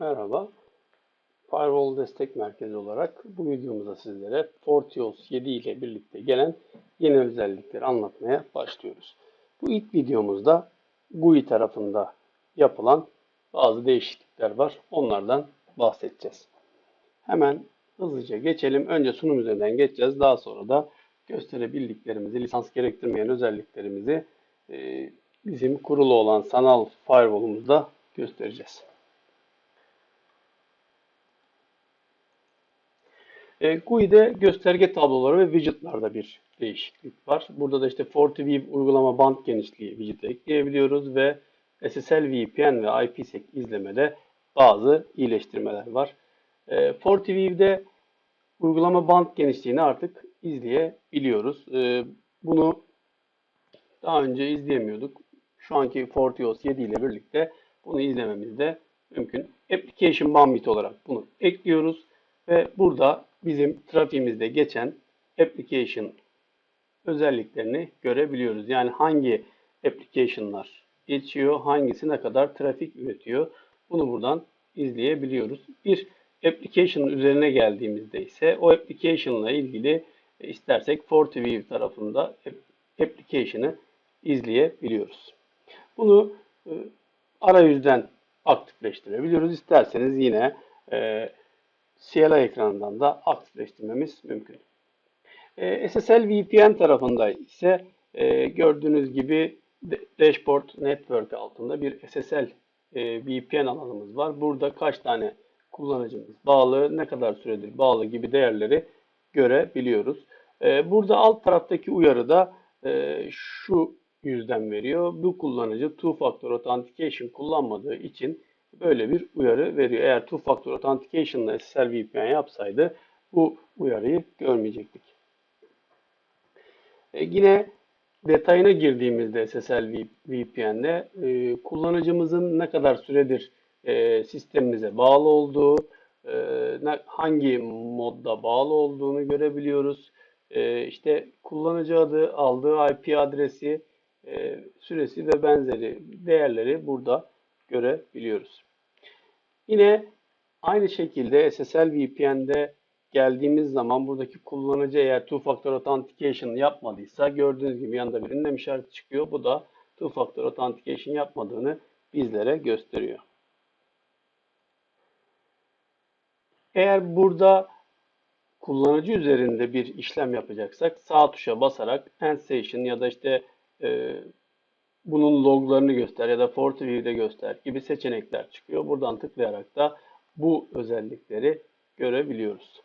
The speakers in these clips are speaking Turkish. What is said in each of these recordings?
Merhaba. Firewall Destek Merkezi olarak bu videomuzda sizlere FortiOS 7 ile birlikte gelen yeni özellikleri anlatmaya başlıyoruz. Bu ilk videomuzda GUI tarafında yapılan bazı değişiklikler var. Onlardan bahsedeceğiz. Hemen hızlıca geçelim. Önce sunum üzerinden geçeceğiz. Daha sonra da gösterebildiklerimizi, lisans gerektirmeyen özelliklerimizi bizim kurulu olan sanal firewall'umuzda göstereceğiz. E, GUI'de gösterge tabloları ve widgetlarda bir değişiklik var. Burada da işte FortiView uygulama band genişliği widget'e ekleyebiliyoruz ve SSL VPN ve IPsec izlemede bazı iyileştirmeler var. E, FortiView'de uygulama band genişliğini artık izleyebiliyoruz. E, bunu daha önce izleyemiyorduk. Şu anki FortiOS 7 ile birlikte bunu izlememiz de mümkün. Application Bandwidth olarak bunu ekliyoruz ve burada bizim trafiğimizde geçen application özelliklerini görebiliyoruz. Yani hangi application'lar geçiyor, hangisi ne kadar trafik üretiyor. Bunu buradan izleyebiliyoruz. Bir application üzerine geldiğimizde ise o application ile ilgili e, istersek FortiView tarafında application'ı izleyebiliyoruz. Bunu e, arayüzden aktifleştirebiliyoruz. İsterseniz yine e, CLI ekranından da aktifleştirmemiz mümkün. E, SSL VPN tarafında ise e, gördüğünüz gibi Dashboard Network altında bir SSL e, VPN alanımız var. Burada kaç tane kullanıcımız bağlı, ne kadar süredir bağlı gibi değerleri görebiliyoruz. E, burada alt taraftaki uyarıda e, şu yüzden veriyor. Bu kullanıcı two factor authentication kullanmadığı için böyle bir uyarı veriyor. Eğer two factor authentication ile SSL VPN yapsaydı bu uyarıyı görmeyecektik. E yine detayına girdiğimizde SSL VPN'de e, kullanıcımızın ne kadar süredir e, sistemimize bağlı olduğu, e, hangi modda bağlı olduğunu görebiliyoruz. E, işte kullanıcı adı, aldığı IP adresi, e, süresi ve benzeri değerleri burada görebiliyoruz. Yine aynı şekilde SSL VPN'de geldiğimiz zaman buradaki kullanıcı eğer two factor authentication yapmadıysa gördüğünüz gibi yanında bir ünlem işareti çıkıyor. Bu da two factor authentication yapmadığını bizlere gösteriyor. Eğer burada kullanıcı üzerinde bir işlem yapacaksak sağ tuşa basarak end session ya da işte e, bunun loglarını göster ya da FortiView'de göster gibi seçenekler çıkıyor. Buradan tıklayarak da bu özellikleri görebiliyoruz.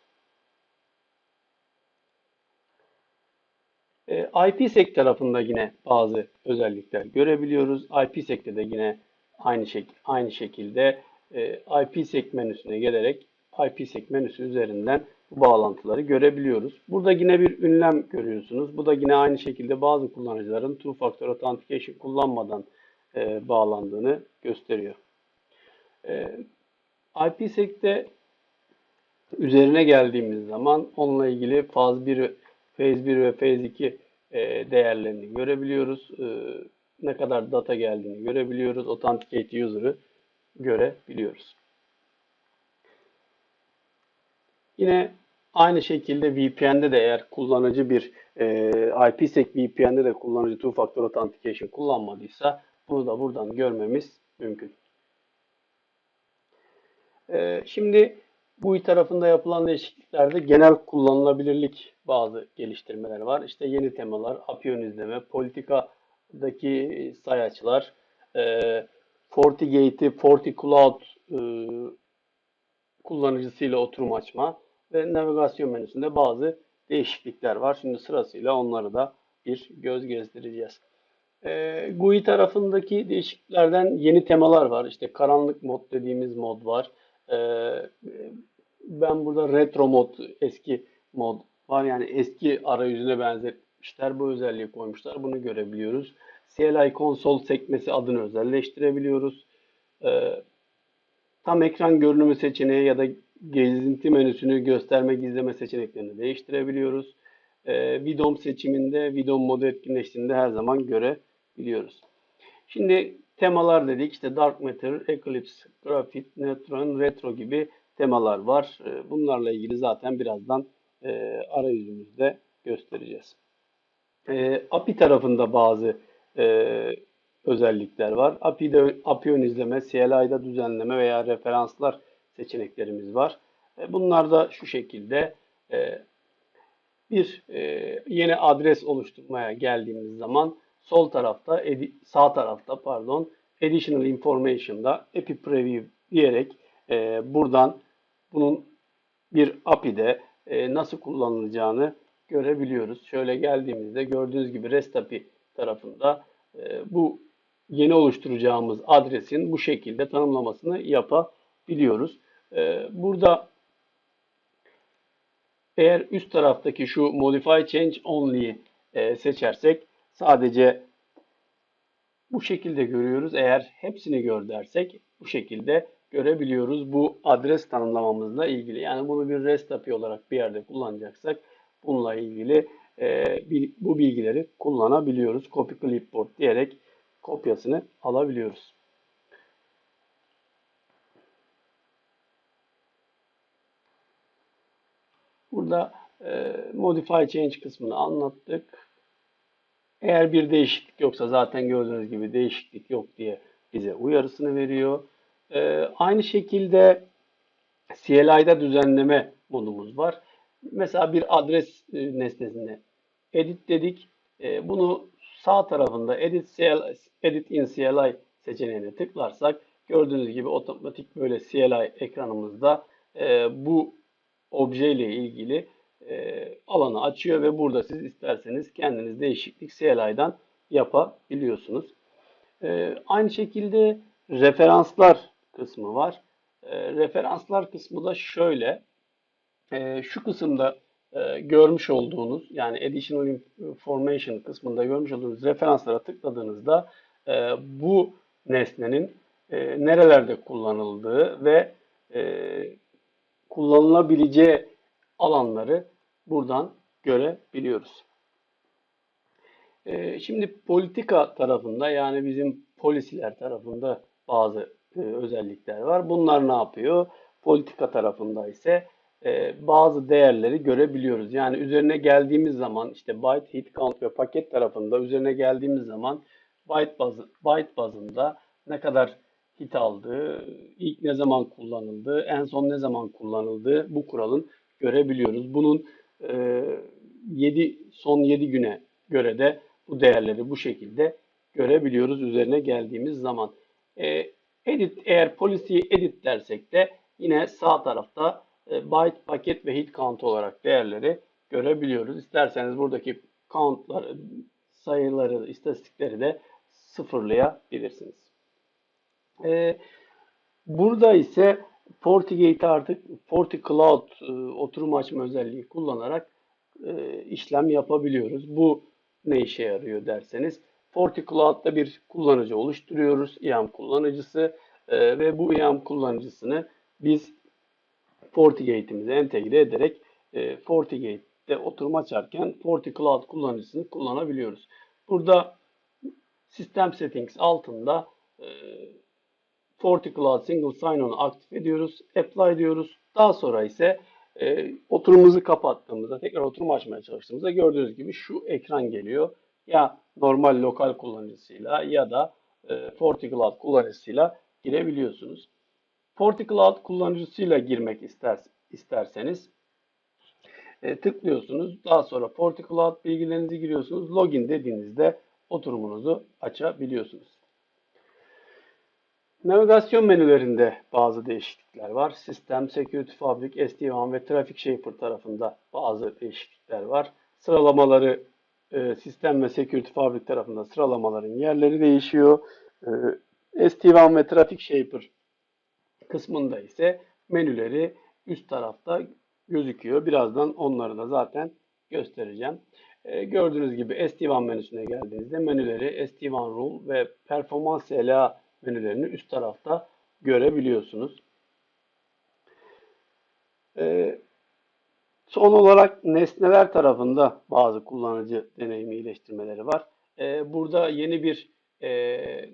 E, IPsec tarafında yine bazı özellikler görebiliyoruz. IPsec'te de yine aynı, şek aynı şekilde e, IPsec menüsüne gelerek IPsec menüsü üzerinden bu bağlantıları görebiliyoruz. Burada yine bir ünlem görüyorsunuz. Bu da yine aynı şekilde bazı kullanıcıların two factor authentication kullanmadan e, bağlandığını gösteriyor. E, IPsec'te üzerine geldiğimiz zaman onunla ilgili faz 1, phase 1 ve phase 2 e, değerlerini görebiliyoruz. E, ne kadar data geldiğini görebiliyoruz. Authenticate user'ı görebiliyoruz. Yine aynı şekilde VPN'de de eğer kullanıcı bir e, IPsec VPN'de de kullanıcı two factor authentication kullanmadıysa bunu da buradan görmemiz mümkün. E, şimdi bu tarafında yapılan değişikliklerde genel kullanılabilirlik bazı geliştirmeler var. İşte yeni temalar, API ön izleme, politikadaki sayaçlar, e, FortiGate'i, FortiCloud e, kullanıcısıyla oturum açma ve navigasyon menüsünde bazı değişiklikler var. Şimdi sırasıyla onları da bir göz gezdireceğiz. E, GUI tarafındaki değişikliklerden yeni temalar var. İşte karanlık mod dediğimiz mod var. E, ben burada retro mod, eski mod var. Yani eski arayüzüne benzetmişler. Bu özelliği koymuşlar. Bunu görebiliyoruz. CLI konsol sekmesi adını özelleştirebiliyoruz. E, tam ekran görünümü seçeneği ya da gezinti menüsünü gösterme gizleme seçeneklerini değiştirebiliyoruz. E, Vidom seçiminde Vidom modu etkinleştiğinde her zaman görebiliyoruz. Şimdi temalar dedik. İşte Dark Matter, Eclipse, Graphite, Neutron, Retro gibi temalar var. E, bunlarla ilgili zaten birazdan e, arayüzümüzde göstereceğiz. E, API tarafında bazı e, özellikler var. API'de API ön izleme, CLI'da düzenleme veya referanslar seçeneklerimiz var. E, bunlar da şu şekilde e, bir e, yeni adres oluşturmaya geldiğimiz zaman sol tarafta sağ tarafta pardon additional information'da API preview diyerek buradan bunun bir API'de nasıl kullanılacağını görebiliyoruz. Şöyle geldiğimizde gördüğünüz gibi REST API tarafında bu yeni oluşturacağımız adresin bu şekilde tanımlamasını yapabiliyoruz. E, burada eğer üst taraftaki şu Modify Change Only'yi e, seçersek sadece bu şekilde görüyoruz. Eğer hepsini gör dersek bu şekilde görebiliyoruz. Bu adres tanımlamamızla ilgili. Yani bunu bir REST API olarak bir yerde kullanacaksak bununla ilgili e, bu bilgileri kullanabiliyoruz. Copy clipboard diyerek kopyasını alabiliyoruz. Burada e, Modify Change kısmını anlattık. Eğer bir değişiklik yoksa zaten gördüğünüz gibi değişiklik yok diye bize uyarısını veriyor. E, aynı şekilde CLI'da düzenleme modumuz var. Mesela bir adres e, nesnesine edit dedik. E, bunu sağ tarafında edit, CLI, edit in CLI seçeneğine tıklarsak gördüğünüz gibi otomatik böyle CLI ekranımızda e, bu obje ile ilgili e, alanı açıyor ve burada siz isterseniz kendiniz değişiklik CLI'dan yapabiliyorsunuz. E, aynı şekilde referanslar kısmı var. E, referanslar kısmı da şöyle. E, şu kısımda e, görmüş olduğunuz yani additional information kısmında görmüş olduğunuz referanslara tıkladığınızda e, bu nesnenin e, nerelerde kullanıldığı ve e, kullanılabileceği alanları buradan görebiliyoruz. E, şimdi politika tarafında yani bizim polisiler tarafında bazı e, özellikler var. Bunlar ne yapıyor? Politika tarafında ise e, bazı değerleri görebiliyoruz. Yani üzerine geldiğimiz zaman işte byte, hit count ve paket tarafında üzerine geldiğimiz zaman byte, bazı, byte bazında ne kadar hit aldığı, ilk ne zaman kullanıldığı, en son ne zaman kullanıldığı bu kuralın görebiliyoruz. Bunun e, 7 son 7 güne göre de bu değerleri bu şekilde görebiliyoruz üzerine geldiğimiz zaman. E, edit eğer policy'yi edit dersek de yine sağ tarafta e, byte, paket ve hit count olarak değerleri görebiliyoruz. İsterseniz buradaki countları, sayıları, istatistikleri de sıfırlayabilirsiniz. E, burada ise FortiGate artık FortiCloud e, oturum açma özelliği kullanarak e, işlem yapabiliyoruz. Bu ne işe yarıyor derseniz FortiCloud'da bir kullanıcı oluşturuyoruz. IAM kullanıcısı e, ve bu IAM kullanıcısını biz FortiGate'imize entegre ederek e, FortiGate'de oturum açarken FortiCloud kullanıcısını kullanabiliyoruz. Burada System Settings altında e, FortiCloud Single Sign-On'u aktif ediyoruz. Apply diyoruz. Daha sonra ise e, oturumumuzu kapattığımızda tekrar oturum açmaya çalıştığımızda gördüğünüz gibi şu ekran geliyor. Ya normal lokal kullanıcısıyla ya da e, FortiCloud kullanıcısıyla girebiliyorsunuz. FortiCloud kullanıcısıyla girmek ister, isterseniz e, tıklıyorsunuz. Daha sonra FortiCloud bilgilerinizi giriyorsunuz. Login dediğinizde oturumunuzu açabiliyorsunuz. Navigasyon menülerinde bazı değişiklikler var. Sistem, Security Fabric, SD-WAN ve Traffic Shaper tarafında bazı değişiklikler var. Sıralamaları e, sistem ve Security Fabric tarafında sıralamaların yerleri değişiyor. E, SD-WAN ve Traffic Shaper kısmında ise menüleri üst tarafta gözüküyor. Birazdan onları da zaten göstereceğim. E, gördüğünüz gibi SD-WAN menüsüne geldiğinizde menüleri SD-WAN Rule ve Performans CLA menülerini üst tarafta görebiliyorsunuz. E, son olarak nesneler tarafında bazı kullanıcı deneyimi iyileştirmeleri var. E, burada yeni bir e,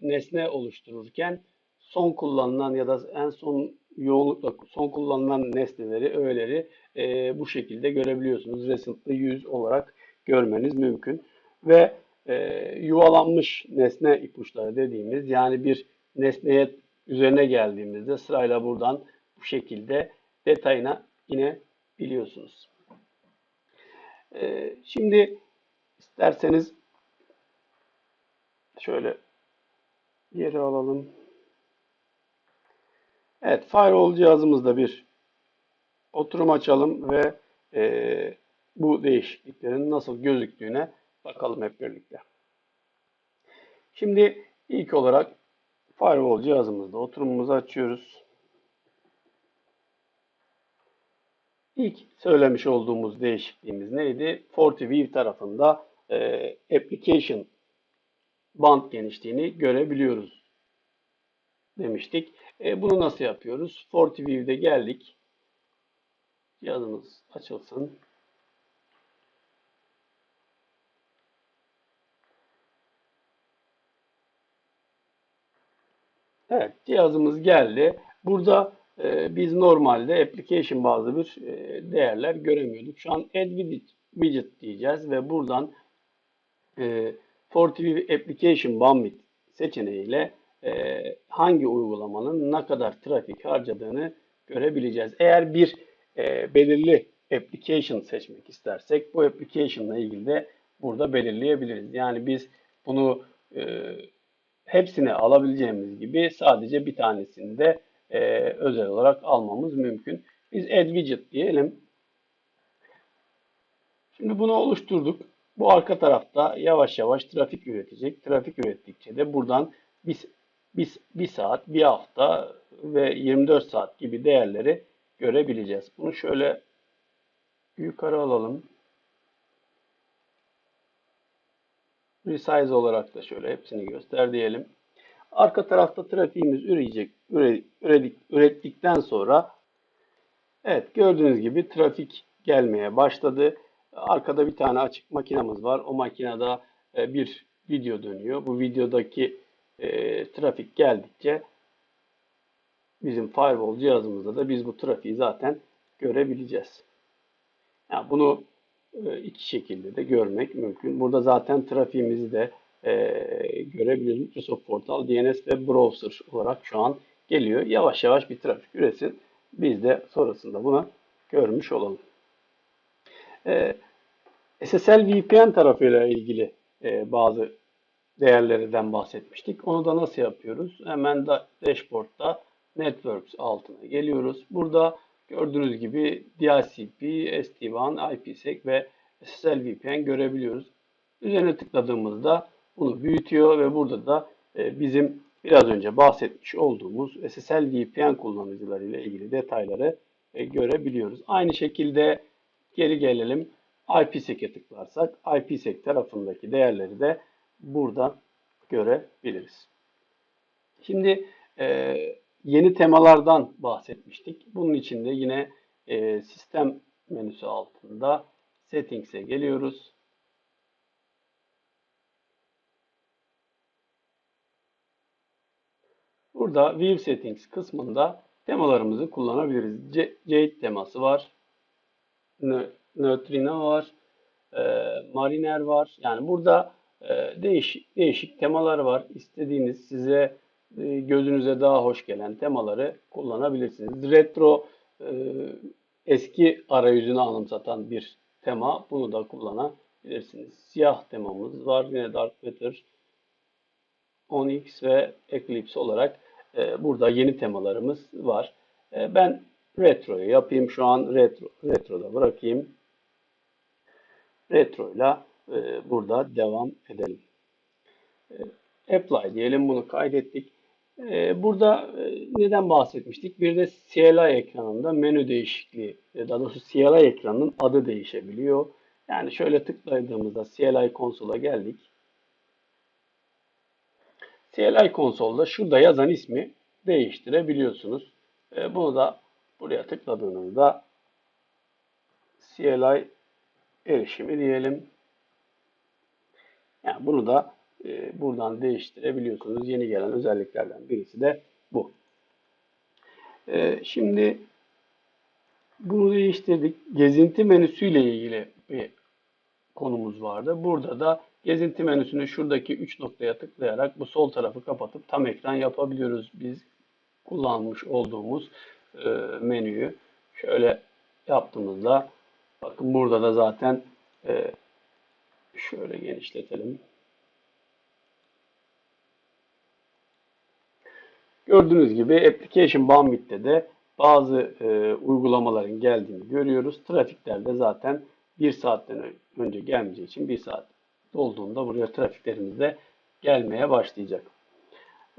nesne oluştururken son kullanılan ya da en son yoğunlukla son kullanılan nesneleri, öğeleri e, bu şekilde görebiliyorsunuz. Recently used olarak görmeniz mümkün. Ve e, yuvalanmış nesne ipuçları dediğimiz yani bir nesneye üzerine geldiğimizde sırayla buradan bu şekilde detayına inebiliyorsunuz. E, şimdi isterseniz şöyle geri alalım. Evet, Firewall cihazımızda bir oturum açalım ve e, bu değişikliklerin nasıl gözüktüğüne bakalım hep birlikte. Şimdi ilk olarak Firewall cihazımızda oturumumuzu açıyoruz. İlk söylemiş olduğumuz değişikliğimiz neydi? FortiView tarafında e, Application band genişliğini görebiliyoruz demiştik. E, bunu nasıl yapıyoruz? FortiView'de geldik. Cihazımız açılsın. Evet, cihazımız geldi. Burada e, biz normalde application bazı bir e, değerler göremiyorduk. Şu an add widget diyeceğiz ve buradan e, FortiView Application Bandwidth seçeneğiyle e, hangi uygulamanın ne kadar trafik harcadığını görebileceğiz. Eğer bir e, belirli application seçmek istersek bu application ile ilgili de burada belirleyebiliriz. Yani biz bunu e, hepsini alabileceğimiz gibi sadece bir tanesini de e, özel olarak almamız mümkün. Biz add widget diyelim. Şimdi bunu oluşturduk. Bu arka tarafta yavaş yavaş trafik üretecek. Trafik ürettikçe de buradan biz bir, bir saat, bir hafta ve 24 saat gibi değerleri görebileceğiz. Bunu şöyle yukarı alalım. Resize olarak da şöyle hepsini göster diyelim. Arka tarafta trafiğimiz ürecek, üredik, ürettikten sonra evet gördüğünüz gibi trafik gelmeye başladı. Arkada bir tane açık makinamız var. O makinede e, bir video dönüyor. Bu videodaki e, trafik geldikçe bizim firewall cihazımızda da biz bu trafiği zaten görebileceğiz. Yani bunu iki şekilde de görmek mümkün. Burada zaten trafiğimizi de e, görebiliyoruz. Microsoft Portal, DNS ve Browser olarak şu an geliyor. Yavaş yavaş bir trafik üretsin. Biz de sonrasında bunu görmüş olalım. E, SSL VPN tarafıyla ilgili e, bazı değerlerinden bahsetmiştik. Onu da nasıl yapıyoruz? Hemen da dashboard'da Networks altına geliyoruz. Burada gördüğünüz gibi DHCP, SD-WAN, IPsec ve SSL VPN görebiliyoruz. Üzerine tıkladığımızda bunu büyütüyor ve burada da e, bizim biraz önce bahsetmiş olduğumuz SSL VPN kullanıcıları ile ilgili detayları e, görebiliyoruz. Aynı şekilde geri gelelim. IPsec'e tıklarsak IPsec tarafındaki değerleri de burada görebiliriz. Şimdi e, yeni temalardan bahsetmiştik. Bunun için de yine e, sistem menüsü altında Settings'e geliyoruz. Burada View Settings kısmında temalarımızı kullanabiliriz. Jade teması var. Neutrino var. E, Mariner var. Yani burada e, değişik, değişik temalar var. İstediğiniz size gözünüze daha hoş gelen temaları kullanabilirsiniz. Retro e, eski arayüzünü anımsatan bir tema. Bunu da kullanabilirsiniz. Siyah temamız var. Yine Dark Matter, Onyx ve Eclipse olarak burada yeni temalarımız var. Ben retroyu yapayım. Şu an retro retroda bırakayım. Retro ile e, burada devam edelim. E, apply diyelim bunu kaydettik. E, burada neden bahsetmiştik? Bir de CLI ekranında menü değişikliği, daha doğrusu CLI ekranının adı değişebiliyor. Yani şöyle tıkladığımızda CLI konsola geldik. CLI konsolda şurada yazan ismi değiştirebiliyorsunuz. Bunu da buraya tıkladığınızda CLI erişimi diyelim. Yani bunu da e, buradan değiştirebiliyorsunuz. Yeni gelen özelliklerden birisi de bu. E, şimdi bunu değiştirdik. Gezinti menüsüyle ilgili bir konumuz vardı. Burada da gezinti menüsünü şuradaki 3 noktaya tıklayarak bu sol tarafı kapatıp tam ekran yapabiliyoruz. Biz kullanmış olduğumuz e, menüyü şöyle yaptığımızda bakın burada da zaten e, şöyle genişletelim. Gördüğünüz gibi Application Bandwidth'te de bazı e, uygulamaların geldiğini görüyoruz. Trafiklerde zaten bir saatten önce gelmeyeceği için bir saat dolduğunda buraya trafiklerimiz de gelmeye başlayacak.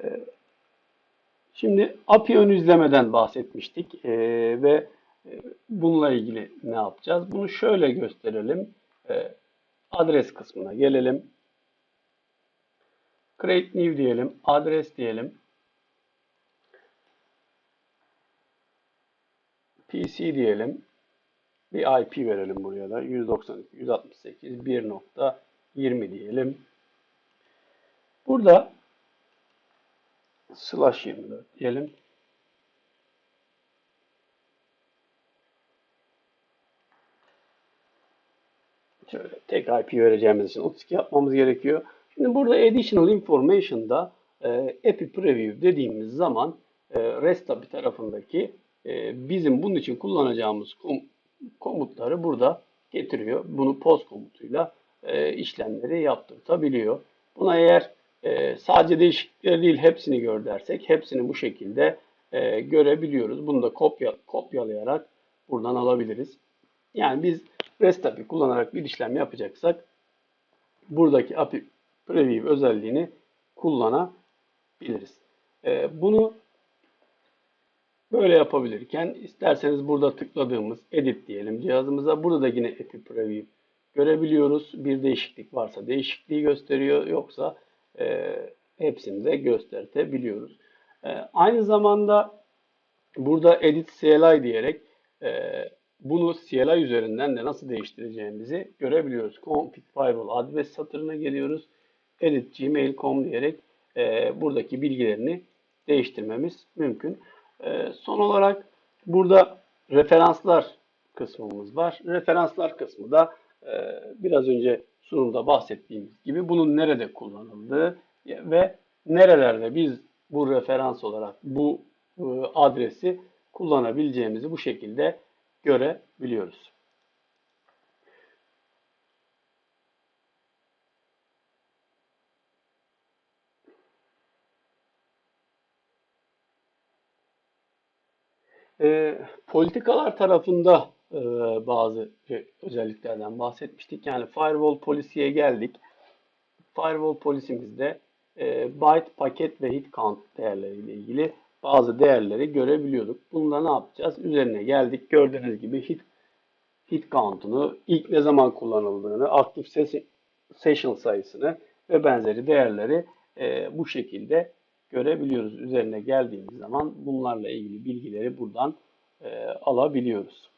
E, şimdi API ön izlemeden bahsetmiştik e, ve e, bununla ilgili ne yapacağız? Bunu şöyle gösterelim. E, adres kısmına gelelim. Create new diyelim, adres diyelim. PC diyelim. Bir IP verelim buraya da. 192, 168, 1.20 diyelim. Burada slash 24 diyelim. Şöyle tek IP vereceğimiz için 32 yapmamız gerekiyor. Şimdi burada additional information'da e, API preview dediğimiz zaman e, REST API tarafındaki e, bizim bunun için kullanacağımız kom komutları burada getiriyor. Bunu post komutuyla e, işlemleri yaptırtabiliyor. Buna eğer e, sadece değişiklikleri değil hepsini gör dersek hepsini bu şekilde e, görebiliyoruz. Bunu da kopya, kopyalayarak buradan alabiliriz. Yani biz REST API kullanarak bir işlem yapacaksak buradaki API Preview özelliğini kullanabiliriz. Bunu böyle yapabilirken isterseniz burada tıkladığımız Edit diyelim cihazımıza. Burada da yine API Preview görebiliyoruz. Bir değişiklik varsa değişikliği gösteriyor. Yoksa e, hepsini de göstertebiliyoruz. E, aynı zamanda burada Edit CLI diyerek e, bunu CLI üzerinden de nasıl değiştireceğimizi görebiliyoruz. Config Firewall adres satırına geliyoruz. Edit gmail.com diyerek e, buradaki bilgilerini değiştirmemiz mümkün. E, son olarak burada referanslar kısmımız var. Referanslar kısmı da e, biraz önce sunumda bahsettiğimiz gibi bunun nerede kullanıldığı ve nerelerde biz bu referans olarak bu e, adresi kullanabileceğimizi bu şekilde görebiliyoruz. E, politikalar tarafında e, bazı özelliklerden bahsetmiştik. Yani firewall polisiye geldik. Firewall polisimizde e, byte, paket ve hit count değerleriyle ilgili bazı değerleri görebiliyorduk. Bunda ne yapacağız? Üzerine geldik. Gördüğünüz gibi hit, hit count'unu, ilk ne zaman kullanıldığını, aktif session sayısını ve benzeri değerleri e, bu şekilde görebiliyoruz. Üzerine geldiğimiz zaman bunlarla ilgili bilgileri buradan e, alabiliyoruz.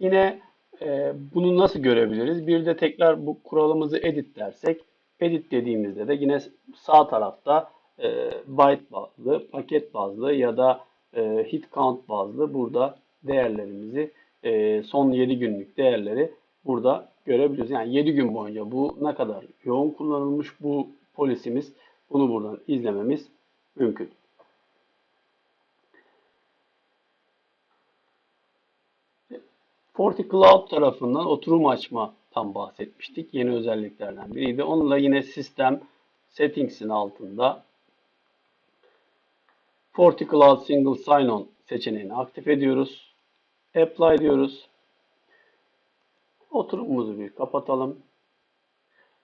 Yine e, bunu nasıl görebiliriz? Bir de tekrar bu kuralımızı edit dersek, edit dediğimizde de yine sağ tarafta e, byte bazlı, paket bazlı ya da e, hit count bazlı burada değerlerimizi e, son 7 günlük değerleri burada görebiliyoruz. Yani 7 gün boyunca bu ne kadar yoğun kullanılmış bu polisimiz bunu buradan izlememiz mümkün. FortiCloud tarafından oturum açma tam bahsetmiştik. Yeni özelliklerden biriydi. Onunla yine sistem settings'in altında FortiCloud Single Sign-On seçeneğini aktif ediyoruz. Apply diyoruz. Oturumumuzu bir kapatalım.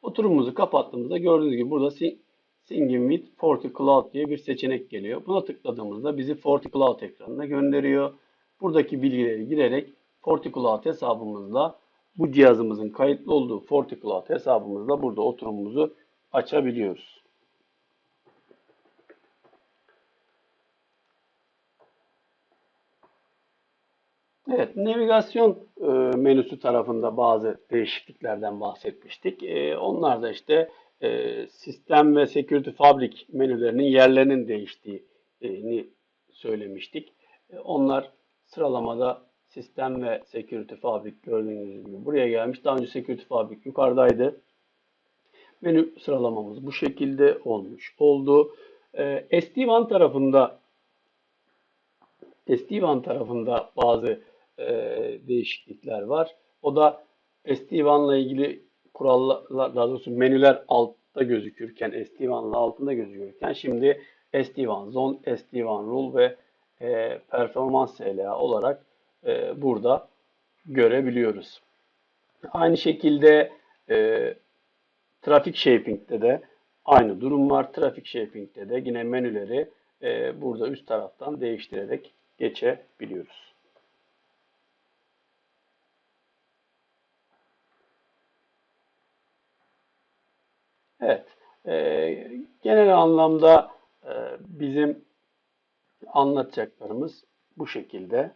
Oturumumuzu kapattığımızda gördüğünüz gibi burada Singing with FortiCloud diye bir seçenek geliyor. Buna tıkladığımızda bizi FortiCloud ekranına gönderiyor. Buradaki bilgileri girerek FortiCloud hesabımızla bu cihazımızın kayıtlı olduğu FortiCloud hesabımızla burada oturumumuzu açabiliyoruz. Evet, navigasyon e, menüsü tarafında bazı değişikliklerden bahsetmiştik. E, onlar da işte e, sistem ve security fabric menülerinin yerlerinin değiştiğini söylemiştik. E, onlar sıralamada sistem ve security fabric gördüğünüz gibi buraya gelmiş. Daha önce security fabric yukarıdaydı. Menü sıralamamız bu şekilde olmuş oldu. E, SD-WAN tarafında SD-WAN tarafında bazı e, değişiklikler var. O da SD-WAN'la ilgili kurallar, daha doğrusu menüler altta gözükürken, SD-WAN'la altında gözükürken şimdi SD-WAN Zone, SD-WAN Rule ve e, Performans SLA olarak e, burada görebiliyoruz. Aynı şekilde e, Traffic Shaping'de de aynı durum var. Traffic Shaping'de de yine menüleri e, burada üst taraftan değiştirerek geçebiliyoruz. Evet, e, genel anlamda e, bizim anlatacaklarımız bu şekilde.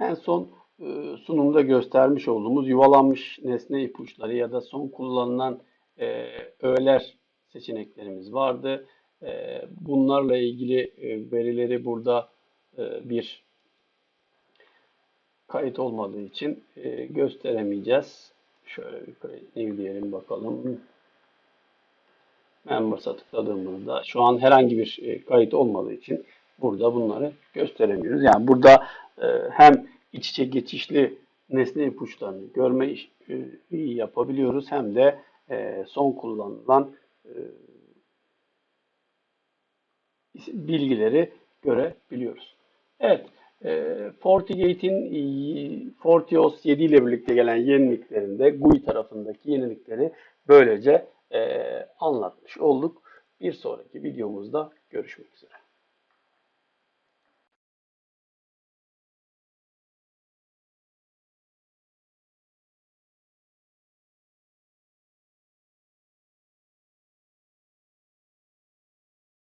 En son e, sunumda göstermiş olduğumuz yuvalanmış nesne ipuçları ya da son kullanılan e, öğeler seçeneklerimiz vardı. E, bunlarla ilgili e, verileri burada e, bir kayıt olmadığı için e, gösteremeyeceğiz. Şöyle bir new diyelim bakalım. Members'a tıkladığımızda şu an herhangi bir e, kayıt olmadığı için burada bunları gösteremiyoruz. Yani burada e, hem iç içe geçişli nesne ipuçlarını görme e, yapabiliyoruz hem de son kullanılan bilgileri görebiliyoruz. Evet, FortiGate'in e, FortiOS 7 ile birlikte gelen yeniliklerinde GUI tarafındaki yenilikleri böylece e, anlatmış olduk. Bir sonraki videomuzda görüşmek üzere.